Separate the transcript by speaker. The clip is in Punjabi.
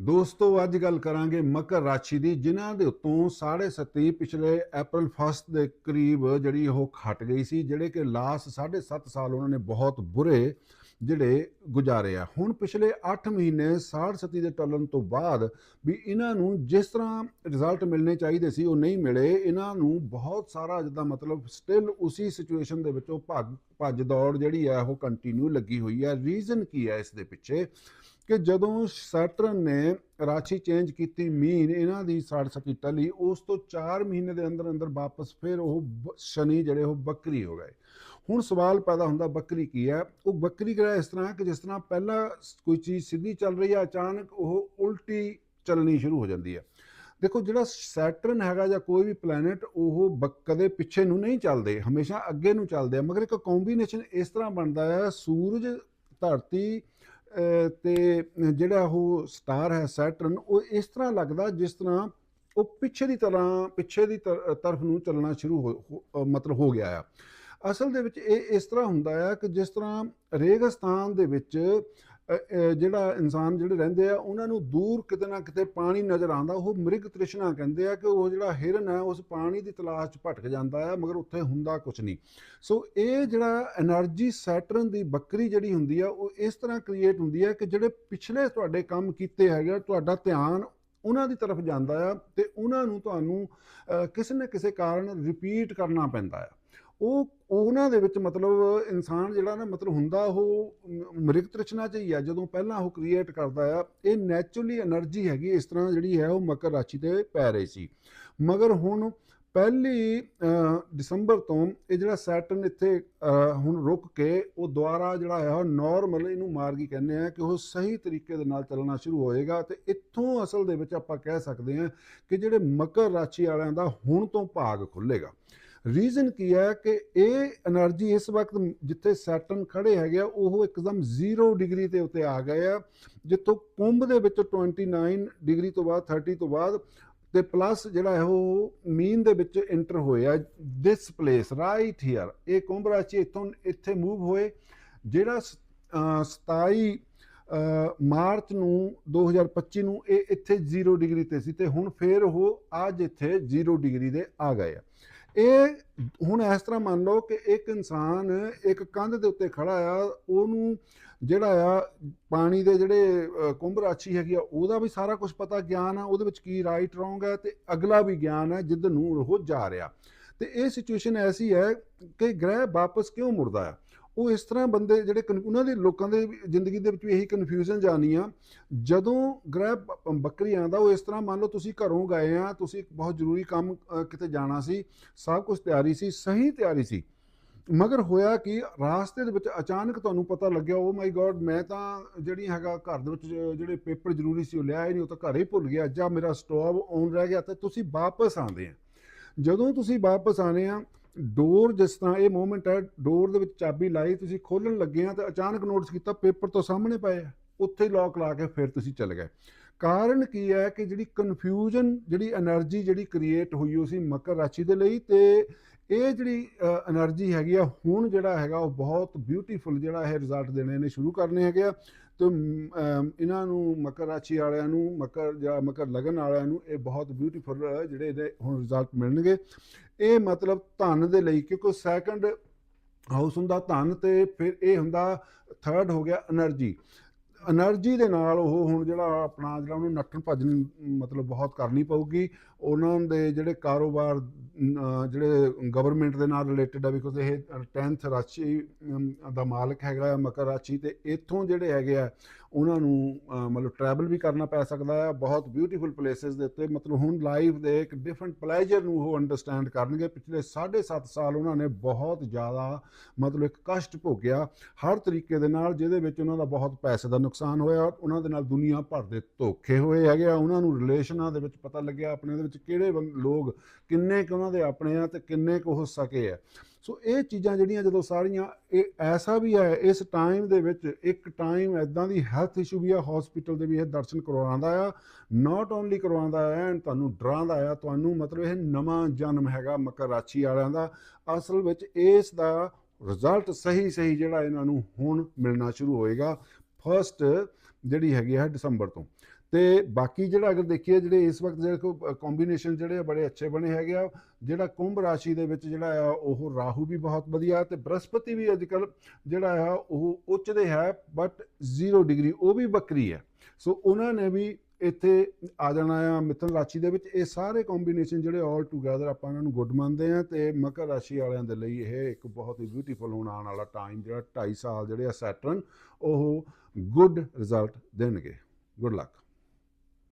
Speaker 1: ਦੋਸਤੋ, ਅੱਜ ਗੱਲ ਕਰਾਂਗੇ ਮਕਰ ਰਾਸ਼ੀ ਦੀ, ਜਿਨ੍ਹਾਂ ਦੇ ਉੱਤੋਂ 7.5 ਪਿਛਲੇ ਅਪ੍ਰੈਲ 1 ਦੇ ਕਰੀਬ ਜਿਹੜੀ ਉਹ ਖਟ ਗਈ ਸੀ, ਜਿਹੜੇ ਕਿ ਲਾਸਟ 7.5 ਸਾਲ ਉਹਨਾਂ ਨੇ ਬਹੁਤ ਬੁਰੇ ਜਿਹੜੇ ਗੁਜ਼ਾਰੇ ਆ। ਹੁਣ ਪਿਛਲੇ 8 ਮਹੀਨੇ 67 ਦੇ ਟਲਣ ਤੋਂ ਬਾਅਦ ਵੀ ਇਹਨਾਂ ਨੂੰ ਜਿਸ ਤਰ੍ਹਾਂ ਰਿਜ਼ਲਟ ਮਿਲਣੇ ਚਾਹੀਦੇ ਸੀ, ਉਹ ਨਹੀਂ ਮਿਲੇ। ਇਹਨਾਂ ਨੂੰ ਬਹੁਤ ਸਾਰਾ ਜਿੱਦਾਂ ਮਤਲਬ ਸਟਿਲ ਉਸੇ ਸਿਚੁਏਸ਼ਨ ਦੇ ਵਿੱਚੋਂ ਭੱਜ ਭੱਜ ਦੌੜ ਜਿਹੜੀ ਹੈ ਉਹ ਕੰਟੀਨਿਊ ਲੱਗੀ ਹੋਈ ਹੈ ਰੀਜ਼ਨ ਕੀ ਹੈ ਇਸ ਦੇ ਪਿੱਛੇ? ਕਿ ਜਦੋਂ ਸੈਟਰਨ ਨੇ ਰਾਸ਼ੀ ਚੇਂਜ ਕੀਤੀ, ਮੀਨ ਇਹਨਾਂ ਦੀ 67 ਟਲੀ ਉਸ ਤੋਂ 4 ਮਹੀਨੇ ਦੇ ਅੰਦਰ ਅੰਦਰ ਵਾਪਸ ਫਿਰ ਉਹ ਬ- ਸ਼ਨੀ ਜਿਹੜੇ ਉਹ ਬੱਕਰੀ ਹੋ ਗਏ। ਹੁਣ ਸਵਾਲ ਪੈਦਾ ਹੁੰਦਾ ਬੱਕਰੀ ਕੀ ਹੈ? ਉਹ ਬੱਕਰੀ ਕਿਹੜਾ ਇਸ ਤਰ੍ਹਾਂ ਕਿ ਜਿਸ ਤਰ੍ਹਾਂ ਪਹਿਲਾਂ ਕੋਈ ਚੀਜ਼ ਸਿੱਧੀ ਚੱਲ ਰਹੀ ਹੈ, ਅਚਾਨਕ ਉਹ ਉਲਟੀ ਚੱਲਣੀ ਸ਼ੁਰੂ ਹੋ ਜਾਂਦੀ ਹੈ। ਦੇਖੋ ਜਿਹੜਾ ਸੈਟਰਨ ਹੈਗਾ ਜਾਂ ਕੋਈ ਵੀ ਪਲੈਨਟ, ਉਹ ਬ- ਕਦੇ ਪਿੱਛੇ ਨੂੰ ਨਹੀਂ ਚੱਲਦੇ, ਹਮੇਸ਼ਾ ਅੱਗੇ ਨੂੰ ਚੱਲਦੇ ਆ, ਮਗਰ ਇੱਕ ਕੰਬੀਨੇਸ਼ਨ ਇਸ ਤਰ੍ਹਾਂ ਬਣਦਾ ਹੈ, ਸੂਰਜ ਧਰਤੀ ਤੇ ਜਿਹੜਾ ਉਹ ਸਟਾਰ ਹੈ ਸੈਟਰਨ, ਉਹ ਇਸ ਤਰ੍ਹਾਂ ਲੱਗਦਾ ਜਿਸ ਤਰ੍ਹਾਂ ਉਹ ਪਿੱਛੇ ਦੀ ਤਰ੍ਹਾਂ, ਪਿੱਛੇ ਦੀ ਤਰ- ਤਰਫ ਨੂੰ ਚੱਲਣਾ ਸ਼ੁਰੂ ਹੋ, ਹੋ- ਮਤਲਬ ਹੋ ਗਿਆ ਆ। ਅਸਲ ਦੇ ਵਿੱਚ ਇਹ ਇਸ ਤਰ੍ਹਾਂ ਹੁੰਦਾ ਆ ਕਿ ਜਿਸ ਤਰ੍ਹਾਂ ਰੇਗਿਸਤਾਨ ਦੇ ਵਿੱਚ ਜਿਹੜਾ ਇਨਸਾਨ ਜਿਹੜੇ ਰਹਿੰਦੇ ਆ, ਉਹਨਾਂ ਨੂੰ ਦੂਰ ਕਿਤੇ ਨਾ ਕਿਤੇ ਪਾਣੀ ਨਜ਼ਰ ਆਉਂਦਾ। ਉਹ ਮ੍ਰਿਗ ਤ੍ਰਿਸ਼ਨਾ ਕਹਿੰਦੇ ਆ ਕਿ ਉਹ ਜਿਹੜਾ ਹਿਰਨ ਹੈ ਉਸ ਪਾਣੀ ਦੀ ਤਲਾਸ਼ 'ਚ ਭਟਕ ਜਾਂਦਾ ਆ, ਮਗਰ ਉੱਥੇ ਹੁੰਦਾ ਕੁਝ ਨਹੀਂ। ਸੋ ਇਹ ਜਿਹੜਾ એનર્ਜੀ ਸੈਟਰਨ ਦੀ ਬੱਕਰੀ ਜਿਹੜੀ ਹੁੰਦੀ ਆ, ਉਹ ਇਸ ਤਰ੍ਹਾਂ ਕ੍ਰੀਏਟ ਹੁੰਦੀ ਆ ਕਿ ਜਿਹੜੇ ਪਿਛਲੇ ਤੁਹਾਡੇ ਕੰਮ ਕੀਤੇ ਹੈਗੇ ਆ, ਤੁਹਾਡਾ ਧਿਆਨ ਉਹਨਾਂ ਦੀ ਤਰਫ ਜਾਂਦਾ ਆ ਤੇ ਉਹਨਾਂ ਨੂੰ ਤੁਹਾਨੂੰ ਕਿਸੇ ਨਾ ਕਿਸੇ ਕਾਰਨ ਰਿਪੀਟ ਕਰਨਾ ਪੈਂਦਾ ਆ। ਉਹ, ਉਹਨਾਂ ਦੇ ਵਿੱਚ ਮਤਲਬ ਇਨਸਾਨ ਜਿਹੜਾ ਨਾ ਮਤਲਬ ਹੁੰਦਾ ਉਹ ਮ੍ਰਿਗ ਤ੍ਰਿਸ਼ਨਾ ਚ ਹੀ ਆ। ਜਦੋਂ ਪਹਿਲਾਂ ਉਹ ਕ੍ਰੀਏਟ ਕਰਦਾ ਆ, ਇਹ ਨੇਚਰਲੀ એનર્ਜੀ ਹੈਗੀ ਇਸ ਤਰ੍ਹਾਂ ਜਿਹੜੀ ਹੈ ਉਹ ਮਕਰ ਰਾਸ਼ੀ ਤੇ ਪੈ ਰਹੀ ਸੀ। ਮਗਰ ਹੁਣ ਪਹਿਲੀ ਦਸੰਬਰ ਤੋਂ ਇਹ ਜਿਹੜਾ ਸੈਟਰਨ ਇੱਥੇ ਹੁਣ ਰੁਕ ਕੇ ਉਹ ਦੁਆਰਾ ਜਿਹੜਾ ਹੈ ਨਾਰਮਲ ਇਹਨੂੰ ਮਾਰਗੀ ਕਹਿੰਦੇ ਆ ਕਿ ਉਹ ਸਹੀ ਤਰੀਕੇ ਦੇ ਨਾਲ ਚੱਲਣਾ ਸ਼ੁਰੂ ਹੋਏਗਾ ਤੇ ਇੱਥੋਂ ਅਸਲ ਦੇ ਵਿੱਚ ਆਪਾਂ ਕਹਿ ਸਕਦੇ ਆ ਕਿ ਜਿਹੜੇ ਮਕਰ ਰਾਸ਼ੀ ਵਾਲਿਆਂ ਦਾ ਹੁਣ ਤੋਂ ਭਾਗ ਖੁੱਲੇਗਾ। ਰੀਜ਼ਨ ਕੀ ਹੈ ਕਿ ਇਹ એનર્ਜੀ ਇਸ ਵਕਤ ਜਿੱਥੇ ਸੈਟਰਨ ਖੜੇ ਹੈਗੇ ਆ, ਉਹ ਇੱਕਦਮ 0 ਡਿਗਰੀ ਤੇ ਉੱਤੇ ਆ ਗਏ ਆ, ਜਿੱਥੋਂ ਕੁੰਭ ਦੇ ਵਿੱਚ 29 ਡਿਗਰੀ ਤੋਂ ਬਾਅਦ 30 ਤੋਂ ਬਾਅਦ, ਤੇ ਪਲੱਸ ਜਿਹੜਾ ਹੈ ਉਹ ਮੀਨ ਦੇ ਵਿੱਚ ਐਂਟਰ ਹੋਇਆ ਦਿਸ ਪਲੇਸ ਰਾਈਟ ਹੀਅਰ ਇਹ ਕੁੰਭ ਰਾਸ਼ੀ ਇਥੋਂ, ਇੱਥੇ ਮੂਵ ਹੋਏ, ਜਿਹੜਾ 27 ਮਾਰਚ ਨੂੰ 2025 ਨੂੰ ਇਹ ਇੱਥੇ 0 ਡਿਗਰੀ ਤੇ ਸੀ, ਤੇ ਹੁਣ ਫੇਰ ਉਹ ਅੱਜ ਇੱਥੇ 0 ਡਿਗਰੀ ਦੇ ਆ ਗਏ ਆ। ਇਹ ਹੁਣ ਇਸ ਤਰ੍ਹਾਂ ਮੰਨ ਲਓ ਕਿ ਇੱਕ ਇਨਸਾਨ ਇੱਕ ਕੰਧ ਦੇ ਉੱਤੇ ਖੜਾ ਆ ਉਹਨੂੰ ਜਿਹੜਾ ਆ ਪਾਣੀ ਦੇ ਜਿਹੜੇ ਅ, ਕੁੰਭ ਰਾਸ਼ੀ ਹੈਗੀ ਆ ਉਹਦਾ ਵੀ ਸਾਰਾ ਕੁਝ ਪਤਾ ਗਿਆਨ ਆ ਉਹਦੇ ਵਿੱਚ ਕੀ ਰਾਈਟ ਰੋਂਗ ਹੈ ਤੇ ਅਗਲਾ ਵੀ ਗਿਆਨ ਹੈ ਜਿੱਦ ਨੂੰ ਉਹ ਜਾ ਰਿਹਾ। ਤੇ ਇਹ ਸਿਚੁਏਸ਼ਨ ਐਸੀ ਹੈ ਕਿ ਗ੍ਰਹਿ ਵਾਪਸ ਕਿਉਂ ਮੁੜਦਾ ਆ? ਉਹ ਇਸ ਤਰ੍ਹਾਂ ਬੰਦੇ ਜਿਹੜੇ ਕਨ- ਉਹਨਾਂ ਦੇ ਲੋਕਾਂ ਦੇ ਜ਼ਿੰਦਗੀ ਦੇ ਵਿੱਚ ਵੀ ਇਹੀ ਕਨਫਿਊਜ਼ਨ ਜਾਣੀ ਆ ਜਦੋਂ ਗ੍ਰਹਿ ਬੱਕਰੀ ਆਂਦਾ ਉਹ ਇਸ ਤਰ੍ਹਾਂ ਮੰਨ ਲਓ ਤੁਸੀਂ ਘਰੋਂ ਗਏ ਆ, ਤੁਸੀਂ ਬਹੁਤ ਜ਼ਰੂਰੀ ਕੰਮ ਕਿਤੇ ਜਾਣਾ ਸੀ, ਸਭ ਕੁਝ ਤਿਆਰੀ ਸੀ, ਸਹੀ ਤਿਆਰੀ ਸੀ। ਮਗਰ ਹੋਇਆ ਕਿ ਰਾਸਤੇ ਦੇ ਵਿੱਚ ਅਚਾਨਕ ਤੁਹਾਨੂੰ ਪਤਾ ਲੱਗਿਆ ਓ ਮਾਈ ਗॉड ਮੈਂ ਤਾਂ ਜਿਹੜੀ ਹੈਗਾ ਘਰ ਦੇ ਵਿੱਚ, ਜਿਹੜੇ ਪੇਪਰ ਜ਼ਰੂਰੀ ਸੀ, ਉਹ ਲਿਆ ਹੀ ਨਹੀਂ, ਉਹ ਤਾਂ ਘਰੇ ਹੀ ਭੁੱਲ ਗਿਆ। ਜਾਂ ਮੇਰਾ ਸਟੋਵ ਔਨ ਰਹਿ ਗਿਆ, ਤੇ ਤੁਸੀਂ ਵਾਪਸ ਆਉਂਦੇ ਆ। ਜਦੋਂ ਤੁਸੀਂ ਵਾਪਸ ਆਨੇ ਆ ਡੋਰ ਜਿਸ ਤਰ੍ਹਾਂ ਇਹ ਮੂਵਮੈਂਟ ਹੈ ਡੋਰ ਦੇ ਵਿੱਚ ਚਾਬੀ ਲਾਈ, ਤੁਸੀਂ ਖੋਲਣ ਲੱਗੇ ਆ ਤਾਂ ਅਚਾਨਕ ਨੋਟਿਸ ਕੀਤਾ ਪੇਪਰ ਤੋਂ ਸਾਹਮਣੇ ਪਏ ਆ। ਉੱਥੇ ਹੀ ਲੌਕ ਲਾ ਕੇ ਫਿਰ ਤੁਸੀਂ ਚੱਲ ਗਏ। ਕਾਰਨ ਕੀ ਹੈ ਕਿ ਜਿਹੜੀ ਕਨਫਿਊਜ਼ਨ ਜਿਹੜੀ એનર્ਜੀ ਜਿਹੜੀ ਕ੍ਰੀਏਟ ਹੋਈ ਉਹ ਸੀ ਮਕਰ ਰਾਸ਼ੀ ਦੇ ਲਈ ਤੇ ਇਹ ਜਿਹੜੀ એનર્ਜੀ ਹੈਗੀ ਆ, ਹੁਣ ਜਿਹੜਾ ਹੈਗਾ ਉਹ ਬਹੁਤ ਬਿਊਟੀਫੁੱਲ ਜਿਹੜਾ ਇਹ ਰਿਜ਼ਲਟ ਦੇਣੇ ਨੇ, ਸ਼ੁਰੂ ਕਰਨੇ ਹੈਗੇ ਆ। ਤੇ ਇਹਨਾਂ ਨੂੰ ਮਕਰ ਰਾਸ਼ੀ ਵਾਲਿਆਂ ਨੂੰ, ਮਕਰ ਜਾਂ ਮਕਰ ਲਗਨ ਵਾਲਿਆਂ ਨੂੰ ਇਹ ਬਹੁਤ ਬਿਊਟੀਫੁਲ ਜਿਹੜੇ ਇਹਦੇ ਹੁਣ ਰਿਜ਼ਲਟ ਮਿਲਣਗੇ। ਇਹ ਮਤਲਬ ਧਨ ਦੇ ਲਈ, ਕਿਉਂਕਿ ਸੈਕੰਡ ਹਾਊਸ ਹੁੰਦਾ ਧਨ ਤੇ ਫਿਰ ਇਹ ਹੁੰਦਾ ਥਰਡ ਹੋ ਗਿਆ એનર્ਜੀ એનર્ਜੀ ਦੇ ਨਾਲ ਉਹ ਹੁਣ ਜਿਹੜਾ ਆਪਣਾ ਜਿਹੜਾ ਉਹਨੂੰ ਨੱਠਣ ਭੱਜਣ ਮਤਲਬ ਬਹੁਤ ਕਰਨੀ ਪਊਗੀ। ਉਹਨਾਂ ਦੇ ਜਿਹੜੇ ਕਾਰੋਬਾਰ ਜਿਹੜੇ ਗਵਰਨਮੈਂਟ ਦੇ ਨਾਲ ਰਿਲੇਟਡ ਆ ਬਿਕੋਜ਼ ਇਹ 10th ਰਾਸ਼ੀ ਦਾ ਮਾਲਕ ਹੈਗਾ ਆ, ਮਕਰ ਰਾਸ਼ੀ, ਤੇ ਇੱਥੋਂ ਜਿਹੜੇ ਹੈਗੇ ਆ, ਉਹਨਾਂ ਨੂੰ ਮਤਲਬ ਟਰੈਵਲ ਵੀ ਕਰਨਾ ਪੈ ਸਕਦਾ ਆ, ਬਹੁਤ ਬਿਊਟੀਫੁਲ ਪਲੇਸਿਸ ਦੇ ਉੱਤੇ, ਮਤਲਬ ਹੁਣ ਲਾਈਫ ਦੇ ਇੱਕ ਡਿਫਰੈਂਟ ਪਲੇਜਰ ਨੂੰ ਉਹ ਅੰਡਰਸਟੈਂਡ ਕਰਨਗੇ। ਪਿਛਲੇ 7.5 ਸਾਲ ਉਹਨਾਂ ਨੇ ਬਹੁਤ ਜ਼ਿਆਦਾ, ਮਤਲਬ ਇੱਕ ਕਸ਼ਟ ਭੋਗਿਆ, ਹਰ ਤਰੀਕੇ ਦੇ ਨਾਲ, ਜਿਹਦੇ ਵਿੱਚ ਉਹਨਾਂ ਦਾ ਬਹੁਤ ਪੈਸੇ ਦਾ ਨੁਕਸਾਨ ਹੋਇਆ, ਉਹਨਾਂ ਦੇ ਨਾਲ ਦੁਨੀਆ ਭਰ ਦੇ ਧੋਖੇ ਹੋਏ ਹੈਗੇ ਆ, ਉਹਨਾਂ ਨੂੰ ਰਿਲੇਸ਼ਨਾਂ ਦੇ ਵਿੱਚ ਪਤਾ ਲੱਗਿਆ, ਆਪਣੇ ਦੇ ਵਿੱਚ ਕਿਹੜੇ ਬੰ- ਲੋਕ ਕਿੰਨੇ ਕੁ ਉਹਨਾਂ ਦੇ ਆਪਣੇ ਆ ਤੇ ਕਿੰਨੇ ਕੁ ਹੋ ਸਕੇ ਆ। ਸੋ ਇਹ ਚੀਜ਼ਾਂ ਜਿਹੜੀਆਂ ਜਦੋਂ ਸਾਰੀਆਂ, ਇਹ ਐਸਾ ਵੀ ਹੈ, ਇਸ ਟਾਈਮ ਦੇ ਵਿੱਚ ਇੱਕ ਟਾਈਮ ਐਦਾਂ ਦੀ ਹੈਲਥ ਇਸ਼ੂ ਵੀ ਆ ਹਸਪੀਟਲ ਦੇ ਵੀ ਇਹ ਦਰਸ਼ਨ ਕਰਵਾਉਂਦਾ ਆ ਨਾਟ ਓਨਲੀ ਕਰਵਾਉਂਦਾ ਆ ਐਂਡ ਤੁਹਾਨੂੰ ਡਰਾਉਂਦਾ ਆ, ਤੁਹਾਨੂੰ ਮਤਲਬ ਇਹ ਨਵਾਂ ਜਨਮ ਹੈਗਾ ਮਕਰ ਰਾਸ਼ੀ ਵਾਲਿਆਂ ਦਾ, ਅਸਲ ਵਿੱਚ ਇਸ ਦਾ ਰਿਜ਼ਲਟ ਸਹੀ ਸਹੀ ਜਿਹੜਾ ਇਹਨਾਂ ਨੂੰ ਹੁਣ ਮਿਲਣਾ ਸ਼ੁਰੂ ਹੋਏਗਾ ਫਰਸਟ ਜਿਹੜੀ ਹੈਗੀ ਹੈ ਦਸੰਬਰ ਤੋਂ। ਤੇ ਬਾਕੀ ਜਿਹੜਾ ਅਗਰ ਦੇਖੀਏ ਜਿਹੜੇ ਇਸ ਵਕਤ ਜਿਹੜੇ ਕੋ ਕੰਬੀਨੇਸ਼ਨ ਜਿਹੜੇ ਆ ਬੜੇ ਅੱਛੇ ਬਣੇ ਹੈਗੇ ਆ, ਜਿਹੜਾ ਕੁੰਭ ਰਾਸ਼ੀ ਦੇ ਵਿੱਚ ਜਿਹੜਾ ਆ, ਉਹ ਰਾਹੂ ਵੀ ਬਹੁਤ ਵਧੀਆ ਤੇ ਬ੍ਰਹਸਪਤੀ ਵੀ ਅੱਜਕੱਲ ਜਿਹੜਾ ਆ, ਉਹ ਉੱਚ ਦੇ ਹੈ ਬਟ 0 ਡਿਗਰੀ ਉਹ ਵੀ ਬੱਕਰੀ ਹੈ। ਸੋ ਉਹਨਾਂ ਨੇ ਵੀ ਇੱਥੇ ਆ ਜਾਣਾ ਆ, ਮਿਥਨ ਰਾਸ਼ੀ ਦੇ ਵਿੱਚ। ਇਹ ਸਾਰੇ ਕੰਬੀਨੇਸ਼ਨ ਜਿਹੜੇ ਆਲ ਟੂਗੇਦਰ ਆਪਾਂ ਇਹਨਾਂ ਨੂੰ ਗੁੱਡ ਮੰਨਦੇ ਆ ਤੇ ਮਕਰ ਰਾਸ਼ੀ ਵਾਲਿਆਂ ਦੇ ਲਈ ਇਹ ਇੱਕ ਬਹੁਤ ਹੀ ਬਿਊਟੀਫੁਲ ਹੋਣ ਆਉਣ ਵਾਲਾ ਟਾਈਮ ਜਿਹੜਾ 2.5 ਸਾਲ ਜਿਹੜੇ ਆ ਸੈਟਰਨ ਉਹ ਗੁੱਡ ਰਿਜ਼ਲਟ ਦੇਣਗੇ। Good luck